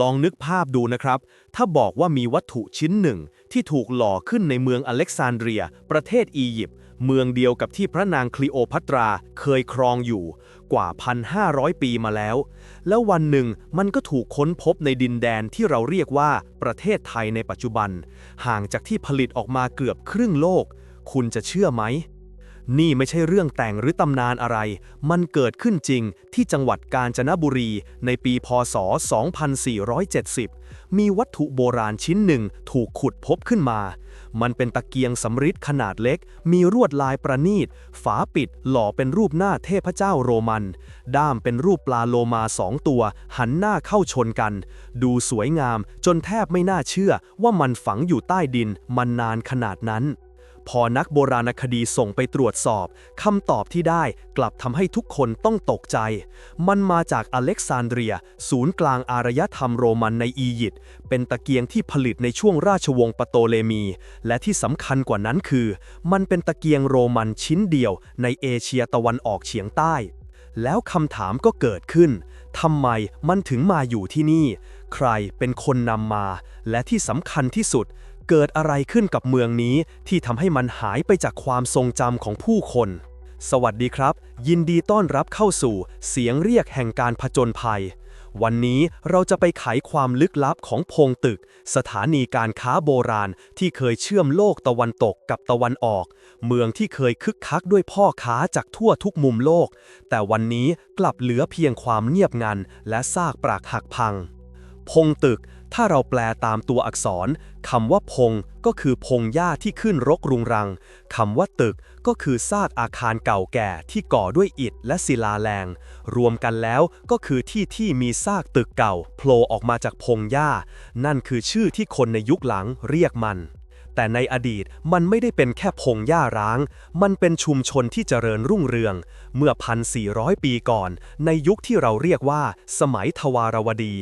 ลองนึกภาพดูนะครับ ถ้าบอกว่ามีวัตถุชิ้นหนึ่งที่ถูกหล่อขึ้นในเมืองอเล็กซานเดรีย ประเทศอียิปต์ เมืองเดียวกับที่พระนางคลีโอพัตราเคยครองอยู่ กว่า 1,500 ปีมาแล้ว แล้ววันหนึ่งมันก็ถูกค้นพบในดินแดนที่เราเรียกว่าประเทศไทยในปัจจุบัน ห่างจากที่ผลิตออกมาเกือบครึ่งโลก คุณจะเชื่อไหม นี่ไม่ใช่เรื่องแต่งหรือตำนานอะไร มันเกิดขึ้นจริงที่จังหวัดกาญจนบุรีในปีพศ 2470 มีวัตถุโบราณชิ้นหนึ่งถูกขุดพบขึ้นมา มันเป็นตะเกียงสำริดขนาดเล็ก มีรวดลายประณีต ฝาปิดหล่อเป็นรูปหน้าเทพเจ้าโรมัน ด้ามเป็นรูปปลาโลมาสองตัว หันหน้าเข้าชนกัน ดูสวยงามจนแทบไม่น่าเชื่อว่ามันฝังอยู่ใต้ดินมันนานขนาดนั้น พอนักโบราณคดีส่งไปตรวจสอบคำตอบที่ได้กลับทำให้ทุกคนต้องตกใจ มันมาจากอเล็กซานเดรีย ศูนย์กลางอารยธรรมโรมันในอียิปต์เป็นตะเกียงที่ผลิตในช่วงราชวงศ์ปโตเลมี และที่สำคัญกว่านั้นคือ มันเป็นตะเกียงโรมันชิ้นเดียวในเอเชียตะวันออกเฉียงใต้ แล้วคำถามก็เกิดขึ้นทำไมมันถึงมาอยู่ที่นี่ ใครเป็นคนนำมา และที่สำคัญที่สุด เกิดอะไรขึ้นกับเมืองนี้ที่ทำให้มันหายไปจากความทรงจำของผู้คน สวัสดีครับ ยินดีต้อนรับเข้าสู่ เสียงเรียกแห่งการผจญภัย วันนี้เราจะไปไขความลึกลับของพงตึก สถานีการค้าโบราณที่เคยเชื่อมโลกตะวันตกกับตะวันออก เมืองที่เคยคึกคักด้วยพ่อค้าจากทั่วทุกมุมโลก แต่วันนี้กลับเหลือเพียงความเงียบงันและซากปรักหักพัง พงตึก ถ้าเราแปลตามตัวอักษรคำว่าพงก็คือพงหญ้าที่ขึ้นรกรุงรังคำว่าตึกก็คือซากอาคารเก่าแก่ที่ก่อด้วยอิฐและศิลาแรงรวมกันแล้วก็คือที่ที่มีซากตึกเก่าโผล่ออกมาจากพงหญ้า นั่นคือชื่อที่คนในยุคหลังเรียกมัน แต่ในอดีตมันไม่ได้เป็นแค่พงหญ้าร้าง มันเป็นชุมชนที่เจริญรุ่งเรือง เมื่อ 1,400 ปีก่อน ในยุคที่เราเรียกว่า สมัยทวารวดี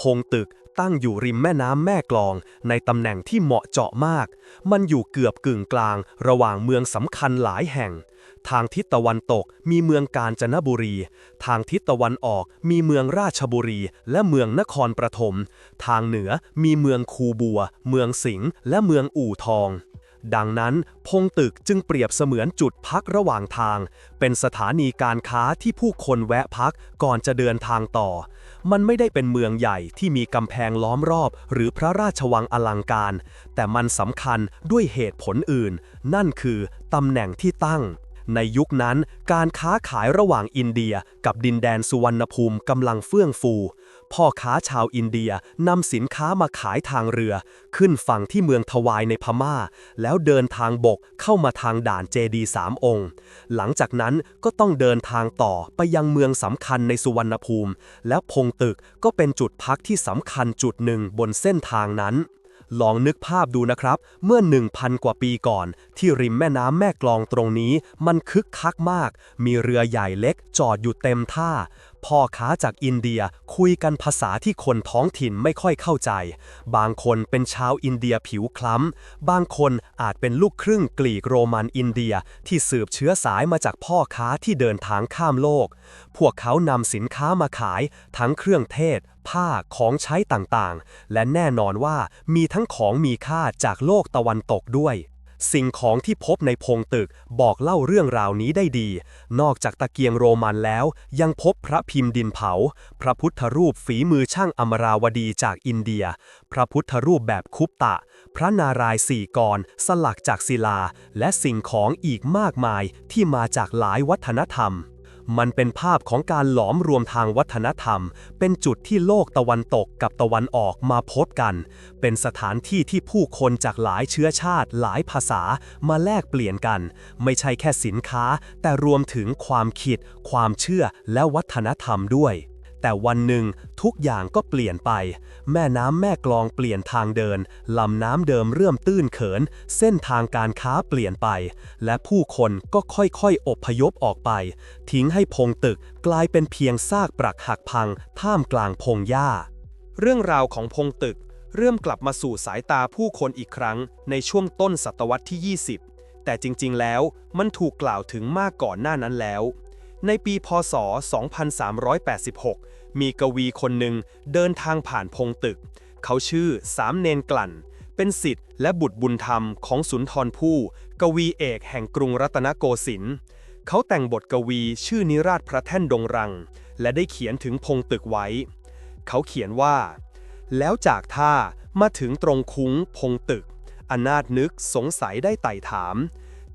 พงตึก ตั้งอยู่ริมแม่น้ำแม่กลอง ในตำแหน่งที่เหมาะเจาะมาก มันอยู่เกือบกึ่งกลาง ระหว่างเมืองสำคัญหลายแห่ง ทางทิศตะวันตกมีเมืองกาญจนบุรี ทางทิศตะวันออกมีเมืองราชบุรี และเมืองนครปฐม ทางเหนือมีเมืองคูบัว เมืองสิงห์และเมืองอู่ทอง ดังนั้นพงตึกจึงเปรียบเสมือนจุดพักระหว่างทาง เป็นสถานีการค้าที่ผู้คนแวะพักก่อนจะเดินทางต่อ มันไม่ได้เป็นเมืองใหญ่ที่มีกำแพงล้อมรอบ หรือพระราชวังอลังการ แต่มันสำคัญด้วยเหตุผลอื่น นั่นคือตำแหน่งที่ตั้งในยุคนั้นการค้าขายระหว่างอินเดียกับดินแดนสุวรรณภูมิกำลังเฟื่องฟู พ่อค้าชาวอินเดียนำสินค้ามาขายทางเรือ ขึ้นฝั่งที่เมืองทวายในพม่า แล้วเดินทางบกเข้ามาทางด่านเจดีสามองค์ หลังจากนั้นก็ต้องเดินทางต่อไปยังเมืองสำคัญในสุวรรณภูมิ แล้วพงตึกก็เป็นจุดพักที่สำคัญจุดหนึ่งบนเส้นทางนั้นลองนึกภาพดูนะครับ เมื่อ 1,000 กว่าปีก่อน ที่ริมแม่น้ำแม่กลองตรงนี้ มันคึกคักมาก มีเรือใหญ่เล็กจอดอยู่เต็มท่า พ่อค้าจากอินเดียคุยกันภาษาที่คนท้องถิ่นไม่ค่อยเข้าใจ บางคนเป็นชาวอินเดียผิวคล้ำ บางคนอาจเป็นลูกครึ่งกรีกโรมันอินเดียที่สืบเชื้อสายมาจากพ่อค้าที่เดินทางข้ามโลก พวกเขานำสินค้ามาขายทั้งเครื่องเทศ ผ้าของใช้ต่างๆ และแน่นอนว่ามีทั้งของมีค่าจากโลกตะวันตกด้วย สิ่งของที่พบในพงตึกบอกเล่าเรื่องราวนี้ได้ดี นอกจากตะเกียงโรมันแล้ว ยังพบพระพิมพ์ดินเผา พระพุทธรูปฝีมือช่างอมราวดีจากอินเดีย พระพุทธรูปแบบคุปตะ พระนารายณ์สี่กรสลักจากศิลา และสิ่งของอีกมากมายที่มาจากหลายวัฒนธรรม มันเป็นภาพของการหลอมรวมทางวัฒนธรรม เป็นจุดที่โลกตะวันตกกับตะวันออกมาพบกัน เป็นสถานที่ที่ผู้คนจากหลายเชื้อชาติหลายภาษามาแลกเปลี่ยนกัน ไม่ใช่แค่สินค้า แต่รวมถึงความคิด ความเชื่อและวัฒนธรรมด้วย แต่วันหนึ่งทุกอย่างก็เปลี่ยนไป แม่น้ำแม่กลองเปลี่ยนทางเดิน ลำน้ำเดิมเริ่มตื้นเขิน เส้นทางการค้าเปลี่ยนไป และผู้คนก็ค่อยๆ อบพยพออกไป ทิ้งให้พงตึกกลายเป็นเพียงซากปรักหักพัง ท่ามกลางพงหญ้า เรื่องราวของพงตึก เริ่มกลับมาสู่สายตาผู้คนอีกครั้ง ในช่วงต้นศตวรรษที่ 20แต่จริงๆ แล้วมันถูกกล่าวถึงมากก่อนหน้านั้นแล้ว ในปีพศ 2386 มีกวีคนหนึ่งเดินทางผ่านพงตึก เขาชื่อสามเนนกลั่น เป็นสิทธิ์และบุตรบุญธรรมของสุนทรภู่กวีเอกแห่งกรุงรัตนโกสินทร์เขาแต่งบทกวีชื่อนิราชพระแท่นดงรัง และได้เขียนถึงพงตึกไว้ เขาเขียนว่า แล้วจากท่ามาถึงตรงคุ้งพงตึก อนาถนึกสงสัยได้ไต่ถาม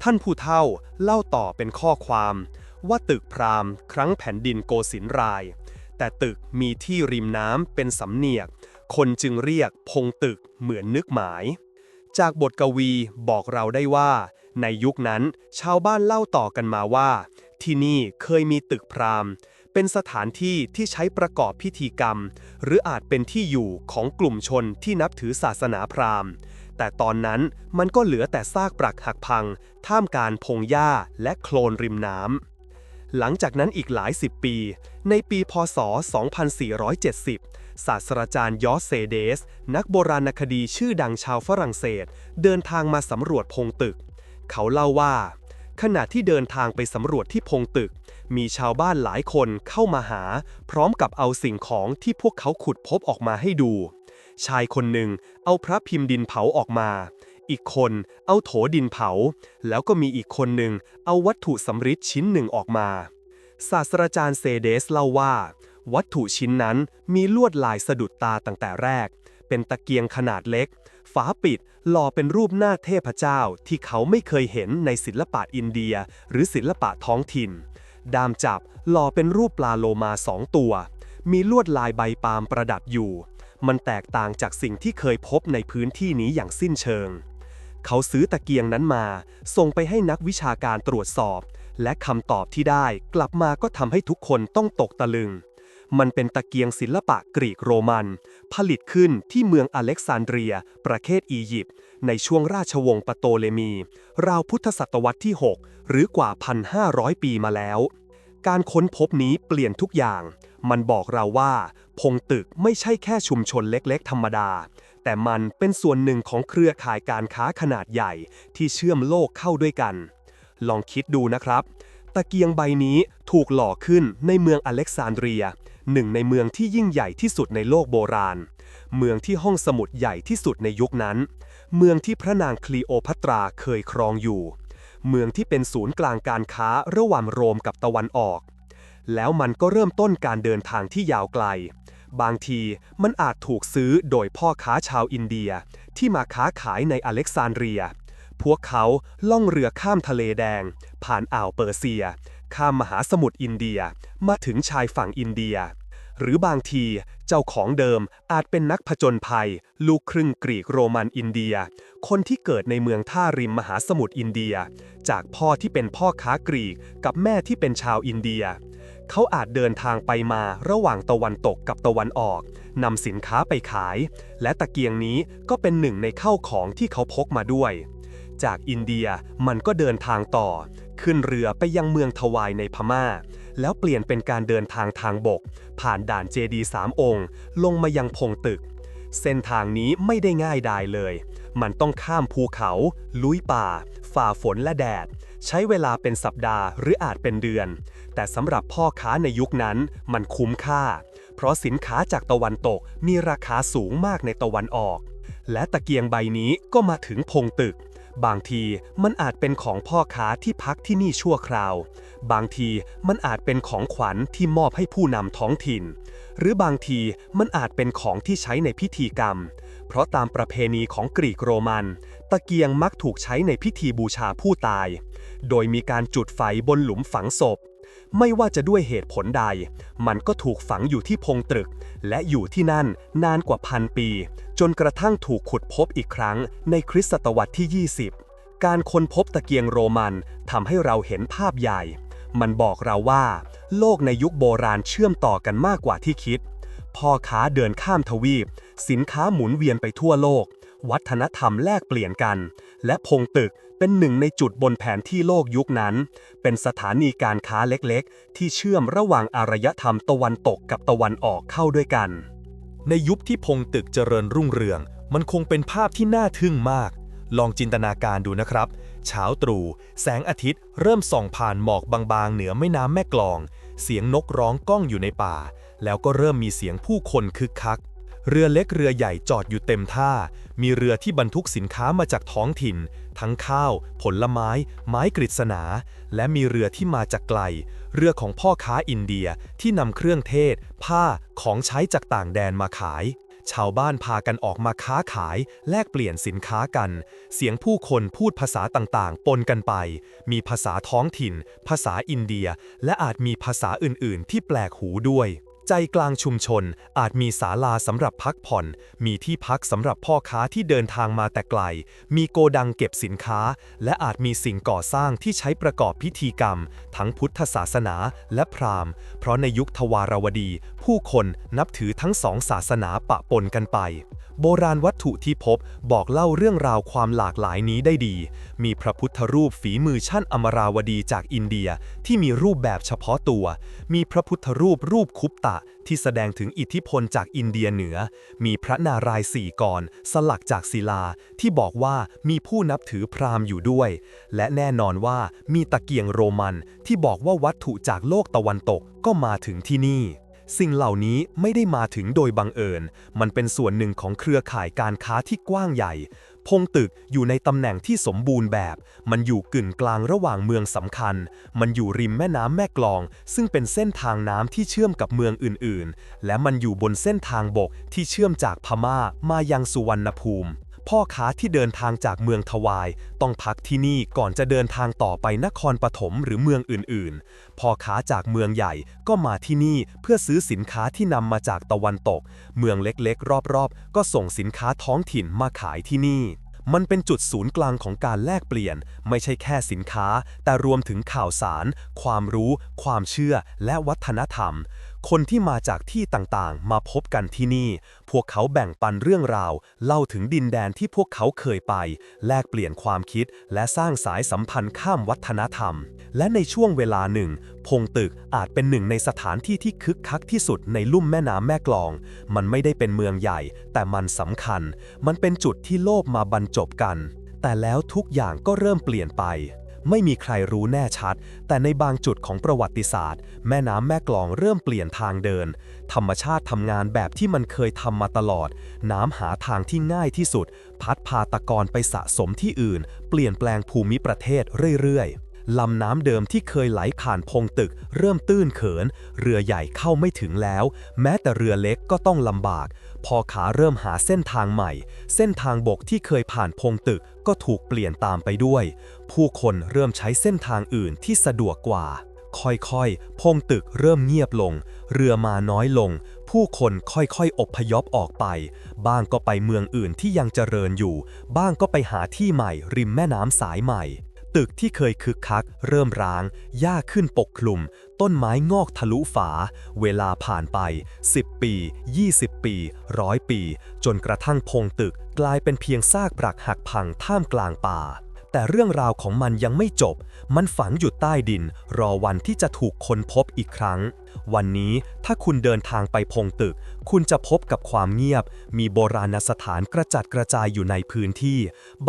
ท่านผู้เฒ่าเล่าต่อเป็นข้อความ ว่าตึกพราหมณ์ครั้งแผ่นดินโกสินราย แต่ตึกมีที่ริมน้ำเป็นสำเนียก คนจึงเรียกพงตึกเหมือนนึกหมาย จากบทกวีบอกเราได้ว่า ในยุคนั้นชาวบ้านเล่าต่อกันมาว่า ที่นี่เคยมีตึกพราหมณ์เป็นสถานที่ที่ใช้ประกอบพิธีกรรม หรืออาจเป็นที่อยู่ของกลุ่มชนที่นับถือศาสนาพราหมณ์ แต่ตอนนั้นมันก็เหลือแต่ซากปรักหักพัง ท่ามกลารพงหญ้าและโคลนริมน้ำ หลังจากนั้นอีกหลายสิบปี ในปีพศ 2470 ศาสตราจารย์ยอสเซเดส นักโบราณคดีชื่อดังชาวฝรั่งเศส เดินทางมาสำรวจพงตึก เขาเล่าว่า ขณะที่เดินทางไปสำรวจที่พงตึก มีชาวบ้านหลายคนเข้ามาหา พร้อมกับเอาสิ่งของที่พวกเขาขุดพบออกมาให้ดู ชายคนหนึ่งเอาพระพิมพ์ดินเผาออกมา อีกคนเอาโถดินเผา แล้วก็มีอีกคนหนึ่งเอาวัตถุสำริดชิ้นหนึ่งออกมา ศาสตราจารย์เซเดสเล่าว่า วัตถุชิ้นนั้นมีลวดลายสะดุดตาตั้งแต่แรก เป็นตะเกียงขนาดเล็ก ฝาปิดหล่อเป็นรูปหน้าเทพเจ้าที่เขาไม่เคยเห็นในศิลปะอินเดีย หรือศิลปะท้องถิ่น ดามจับหล่อเป็นรูปปลาโลมาสองตัว มีลวดลายใบปาล์มประดับอยู่มันแตกต่างจากสิ่งที่เคยพบในพื้นที่นี้อย่างสิ้นเชิง เขาซื้อตะเกียงนั้นมา ส่งไปให้นักวิชาการตรวจสอบ และคำตอบที่ได้กลับมาก็ทำให้ทุกคนต้องตกตะลึง มันเป็นตะเกียงศิลปะกรีกโรมัน ผลิตขึ้นที่เมืองอเล็กซานเดรีย ประเทศอียิปต์ ในช่วงราชวงศ์ปโตเลมี ราวพุทธศตวรรษที่ 6 หรือกว่า 1,500 ปีมาแล้ว การค้นพบนี้เปลี่ยนทุกอย่าง มันบอกเราว่า พงตึกไม่ใช่แค่ชุมชนเล็กๆ ธรรมดา แต่มันเป็นส่วนหนึ่งของเครือข่ายการค้าขนาดใหญ่ที่เชื่อมโลกเข้าด้วยกัน ลองคิดดูนะครับ ตะเกียงใบนี้ถูกหล่อขึ้นในเมืองอเล็กซานเดรีย หนึ่งในเมืองที่ยิ่งใหญ่ที่สุดในโลกโบราณ เมืองที่ห้องสมุดใหญ่ที่สุดในยุคนั้น เมืองที่พระนางคลีโอพัตราเคยครองอยู่ เมืองที่เป็นศูนย์กลางการค้าระหว่างโรมกับตะวันออก แล้วมันก็เริ่มต้นการเดินทางที่ยาวไกล บางทีมันอาจถูกซื้อโดยพ่อค้าชาวอินเดีย ที่มาค้าขายในอเล็กซานเดรีย พวกเขาล่องเรือข้ามทะเลแดง ผ่านอ่าวเปอร์เซีย ข้ามมหาสมุทรอินเดีย มาถึงชายฝั่งอินเดีย หรือบางทีเจ้าของเดิมอาจเป็นนักผจญภัย ลูกครึ่งกรีกโรมันอินเดีย คนที่เกิดในเมืองท่าริมมหาสมุทรอินเดีย จากพ่อที่เป็นพ่อค้ากรีกกับแม่ที่เป็นชาวอินเดีย เขาอาจเดินทางไปมาระหว่างตะวันตกกับตะวันออกนำสินค้าไปขาย และตะเกียงนี้ก็เป็นหนึ่งในเข้าของที่เขาพกมาด้วย จากอินเดียมันก็เดินทางต่อ ขึ้นเรือไปยังเมืองทวายในพม่า แล้วเปลี่ยนเป็นการเดินทางทางบก ผ่านด่านเจดีสามองค์ ลงมายังพงตึก เส้นทางนี้ไม่ได้ง่ายดายเลย มันต้องข้ามภูเขา ลุยป่า ฝ่าฝนและแดด ใช้เวลาเป็นสัปดาห์หรืออาจเป็นเดือน แต่สำหรับพ่อค้าในยุคนั้นมันคุ้มค่า เพราะสินค้าจากตะวันตกมีราคาสูงมากในตะวันออก และตะเกียงใบนี้ก็มาถึงพงตึก บางทีมันอาจเป็นของพ่อค้าที่พักที่นี่ชั่วคราว บางทีมันอาจเป็นของขวัญที่มอบให้ผู้นำท้องถิ่น หรือบางทีมันอาจเป็นของที่ใช้ในพิธีกรรม เพราะตามประเพณีของกรีกโรมัน ตะเกียงมักถูกใช้ในพิธีบูชาผู้ตาย โดยมีการจุดไฟบนหลุมฝังศพ ไม่ว่าจะด้วยเหตุผลใด มันก็ถูกฝังอยู่ที่พงตรึก และอยู่ที่นั่นนานกว่าพันปี จนกระทั่งถูกขุดพบอีกครั้งในคริสตศตวรรษที่ 20 การค้นพบตะเกียงโรมันทำให้เราเห็นภาพใหญ่ มันบอกเราว่า โลกในยุคโบราณเชื่อมต่อกันมากกว่าที่คิด พ่อค้าเดินข้ามทวีป สินค้าหมุนเวียนไปทั่วโลก วัฒนธรรมแลกเปลี่ยนกัน และพงตึก เป็นหนึ่งในจุดบนแผนที่โลกยุคนั้น เป็นสถานีการค้าเล็กๆ ที่เชื่อมระหว่างอารยธรรมตะวันตกกับตะวันออกเข้าด้วยกัน ในยุคที่พงตึกเจริญรุ่งเรือง มันคงเป็นภาพที่น่าทึ่งมาก ลองจินตนาการดูนะครับ เช้าตรู่แสงอาทิตย์เริ่มส่องผ่านหมอกบางๆ เหนือแม่น้ำแม่กลอง เสียงนกร้องก้องอยู่ในป่า แล้วก็เริ่มมีเสียงผู้คนคึกคัก เรือเล็กเรือใหญ่จอดอยู่เต็มท่า มีเรือที่บรรทุกสินค้ามาจากท้องถิ่น ทั้งข้าว ผลไม้ ไม้กฤษณา และมีเรือที่มาจากไกล เรือของพ่อค้าอินเดียที่นำเครื่องเทศ ผ้า ของใช้จากต่างแดนมาขาย ชาวบ้านพากันออกมาค้าขาย แลกเปลี่ยนสินค้ากัน เสียงผู้คนพูดภาษาต่างๆ ปนกันไป มีภาษาท้องถิ่น ภาษาอินเดีย และอาจมีภาษาอื่น ๆ ที่แปลกหูด้วย ใจกลางชุมชนอาจมีศาลาสำหรับพักผ่อน มีที่พักสำหรับพ่อค้าที่เดินทางมาแต่ไกล มีโกดังเก็บสินค้า และอาจมีสิ่งก่อสร้างที่ใช้ประกอบพิธีกรรม ทั้งพุทธศาสนาและพราหมณ์ เพราะในยุคทวารวดี ผู้คนนับถือทั้งสองศาสนาปะปนกันไป โบราณวัตถุที่พบบอกเล่าเรื่องราวความหลากหลายนี้ได้ดี มีพระพุทธรูปฝีมือชั่นอมราวดีจากอินเดียที่มีรูปแบบเฉพาะตัว มีพระพุทธรูปรูปคุปตะที่แสดงถึงอิทธิพลจากอินเดียเหนือ มีพระนารายณ์สี่กรสลักจากศิลาที่บอกว่ามีผู้นับถือพราหมณ์อยู่ด้วย และแน่นอนว่ามีตะเกียงโรมันที่บอกว่าวัตถุจากโลกตะวันตกก็มาถึงที่นี่ สิ่งเหล่านี้ไม่ได้มาถึงโดยบังเอิญ มันเป็นส่วนหนึ่งของเครือข่ายการค้าที่กว้างใหญ่ พงตึกอยู่ในตำแหน่งที่สมบูรณ์แบบ มันอยู่กึ่งกลางระหว่างเมืองสำคัญ มันอยู่ริมแม่น้ำแม่กลอง ซึ่งเป็นเส้นทางน้ำที่เชื่อมกับเมืองอื่น ๆ และมันอยู่บนเส้นทางบกที่เชื่อมจากพม่ามายังสุวรรณภูมิ พ่อค้าที่เดินทางจากเมืองทวาย ต้องพักที่นี่ก่อนจะเดินทางต่อไปนครปฐมหรือเมืองอื่นๆ พ่อค้าจากเมืองใหญ่ก็มาที่นี่เพื่อซื้อสินค้าที่นำมาจากตะวันตก เมืองเล็กๆ รอบๆ ก็ส่งสินค้าท้องถิ่นมาขายที่นี่มันเป็นจุดศูนย์กลางของการแลกเปลี่ยน ไม่ใช่แค่สินค้า แต่รวมถึงข่าวสาร ความรู้ ความเชื่อ และวัฒนธรรม คนที่มาจากที่ต่างๆ มาพบกันที่นี่ พวกเขาแบ่งปันเรื่องราว เล่าถึงดินแดนที่พวกเขาเคยไป แลกเปลี่ยนความคิด และสร้างสายสัมพันธ์ข้ามวัฒนธรรม และในช่วงเวลาหนึ่ง พงตึกอาจเป็นหนึ่งในสถานที่ที่คึกคักที่สุดในลุ่มแม่น้ำแม่กลอง มันไม่ได้เป็นเมืองใหญ่ แต่มันสำคัญ มันเป็นจุดที่โลกมาบรรจบกัน แต่แล้วทุกอย่างก็เริ่มเปลี่ยนไป ไม่มีใครรู้แน่ชัด แต่ในบางจุดของประวัติศาสตร์ แม่น้ำแม่กลองเริ่มเปลี่ยนทางเดิน ธรรมชาติทำงานแบบที่มันเคยทำมาตลอด น้ำหาทางที่ง่ายที่สุด พัดพาตะกอนไปสะสมที่อื่น เปลี่ยนแปลงภูมิประเทศเรื่อยๆลำน้ำเดิมที่เคยไหลผ่านพงตึก เริ่มตื้นเขิน เรือใหญ่เข้าไม่ถึงแล้ว แม้แต่เรือเล็กก็ต้องลำบาก พอขาเริ่มหาเส้นทางใหม่ เส้นทางบกที่เคยผ่านพงตึกก็ถูกเปลี่ยนตามไปด้วย ผู้คนเริ่มใช้เส้นทางอื่นที่สะดวกกว่า ค่อยๆ พงตึกเริ่มเงียบลง เรือมาน้อยลง ผู้คนค่อยๆอพยพออกไป บ้างก็ไปเมืองอื่นที่ยังเจริญอยู่ บ้างก็ไปหาที่ใหม่ริมแม่น้ำสายใหม่ ตึกที่เคยคึกคัก เริ่มร้าง หญ้าขึ้นปกคลุม ต้นไม้งอกทะลุฝา เวลาผ่านไป 10 ปี 20 ปีร้อยปี จนกระทั่งพงตึกกลายเป็นเพียงซากปรักหักพังท่ามกลางป่า แต่เรื่องราวของมันยังไม่จบ มันฝังอยู่ใต้ดิน รอวันที่จะถูกค้นพบอีกครั้ง วันนี้ถ้าคุณเดินทางไปพงตึก คุณจะพบกับความเงียบ มีโบราณสถานกระจัดกระจายอยู่ในพื้นที่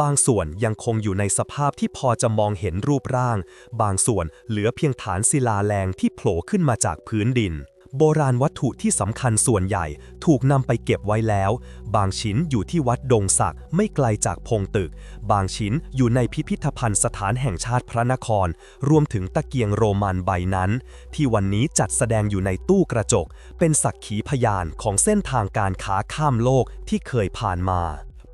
บางส่วนยังคงอยู่ในสภาพที่พอจะมองเห็นรูปร่าง บางส่วนเหลือเพียงฐานศิลาแรงที่โผล่ขึ้นมาจากพื้นดิน โบราณวัตถุที่สำคัญส่วนใหญ่ถูกนำไปเก็บไว้แล้ว บางชิ้นอยู่ที่วัดดงศักดิ์ไม่ไกลจากพงตึก บางชิ้นอยู่ในพิพิธภัณฑ์สถานแห่งชาติพระนคร รวมถึงตะเกียงโรมันใบนั้น ที่วันนี้จัดแสดงอยู่ในตู้กระจก เป็นสักขีพยานของเส้นทางการค้าข้ามโลกที่เคยผ่านมา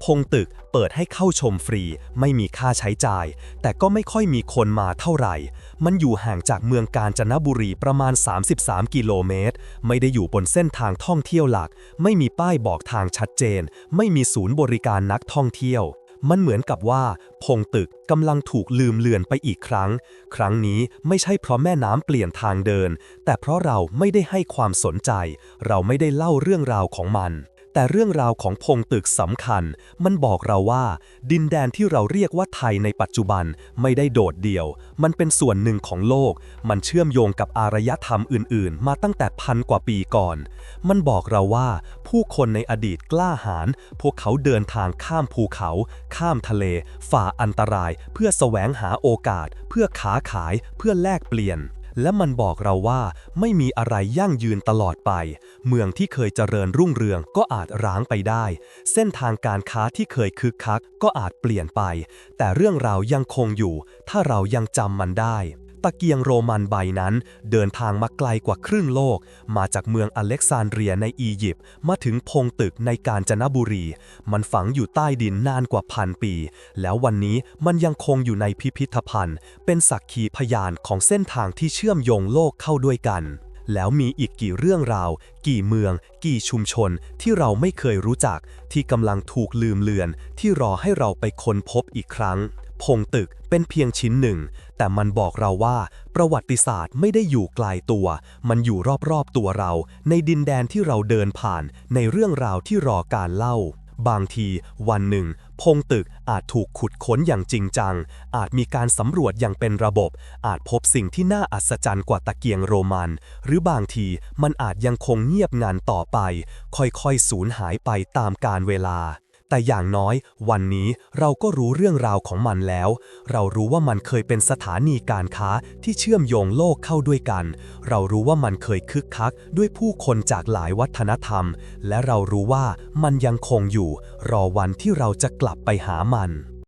พงตึกเปิดให้เข้าชมฟรี ไม่มีค่าใช้จ่าย แต่ก็ไม่ค่อยมีคนมาเท่าไหร่ มันอยู่ห่างจากเมืองกาญจนบุรีประมาณ 33 กิโลเมตร ไม่ได้อยู่บนเส้นทางท่องเที่ยวหลัก ไม่มีป้ายบอกทางชัดเจน ไม่มีศูนย์บริการนักท่องเที่ยวมันเหมือนกับว่า พงตึกกำลังถูกลืมเลือนไปอีกครั้ง ครั้งนี้ไม่ใช่เพราะแม่น้ำเปลี่ยนทางเดิน แต่เพราะเราไม่ได้ให้ความสนใจ เราไม่ได้เล่าเรื่องราวของมัน แต่เรื่องราวของพงตึกสำคัญ มันบอกเราว่า ดินแดนที่เราเรียกว่าไทยในปัจจุบันไม่ได้โดดเดี่ยว มันเป็นส่วนหนึ่งของโลก มันเชื่อมโยงกับอารยธรรมอื่น ๆ มาตั้งแต่พันกว่าปีก่อน มันบอกเราว่า ผู้คนในอดีตกล้าหาญพวกเขาเดินทางข้ามภูเขา ข้ามทะเล ฝ่าอันตราย เพื่อแสวงหาโอกาส เพื่อค้าขาย เพื่อแลกเปลี่ยน และมันบอกเราว่าไม่มีอะไรยั่งยืนตลอดไป เมืองที่เคยเจริญรุ่งเรืองก็อาจร้างไปได้ เส้นทางการค้าที่เคยคึกคักก็อาจเปลี่ยนไป แต่เรื่องราวยังคงอยู่ ถ้าเรายังจำมันได้ ตะเกียงโรมันใบนั้น เดินทางมาไกลกว่าครึ่งโลก มาจากเมืองอเล็กซานเดรียในอียิปต์มาถึงพงตึกในกาญจนบุรี มันฝังอยู่ใต้ดินนานกว่าพันปี แล้ววันนี้มันยังคงอยู่ในพิพิธภัณฑ์ เป็นสักขีพยานของเส้นทางที่เชื่อมโยงโลกเข้าด้วยกันแล้วมีอีกกี่เรื่องราว กี่เมือง กี่ชุมชน ที่เราไม่เคยรู้จัก ที่กำลังถูกลืมเลือน ที่รอให้เราไปค้นพบอีกครั้ง พงตึกเป็นเพียงชิ้นหนึ่ง แต่มันบอกเราว่า ประวัติศาสตร์ไม่ได้อยู่ไกลตัว มันอยู่รอบๆตัวเรา ในดินแดนที่เราเดินผ่าน ในเรื่องราวที่รอการเล่า บางทีวันหนึ่ง พงตึกอาจถูกขุดค้นอย่างจริงจัง อาจมีการสำรวจอย่างเป็นระบบ อาจพบสิ่งที่น่าอัศจรรย์กว่าตะเกียงโรมัน หรือบางทีมันอาจยังคงเงียบงันต่อไป ค่อยๆสูญหายไปตามกาลเวลา แต่อย่างน้อย วันนี้เราก็รู้เรื่องราวของมันแล้ว เรารู้ว่ามันเคยเป็นสถานีการค้าที่เชื่อมโยงโลกเข้าด้วยกัน เรารู้ว่ามันเคยคึกคักด้วยผู้คนจากหลายวัฒนธรรม และเรารู้ว่ามันยังคงอยู่ รอวันที่เราจะกลับไปหามัน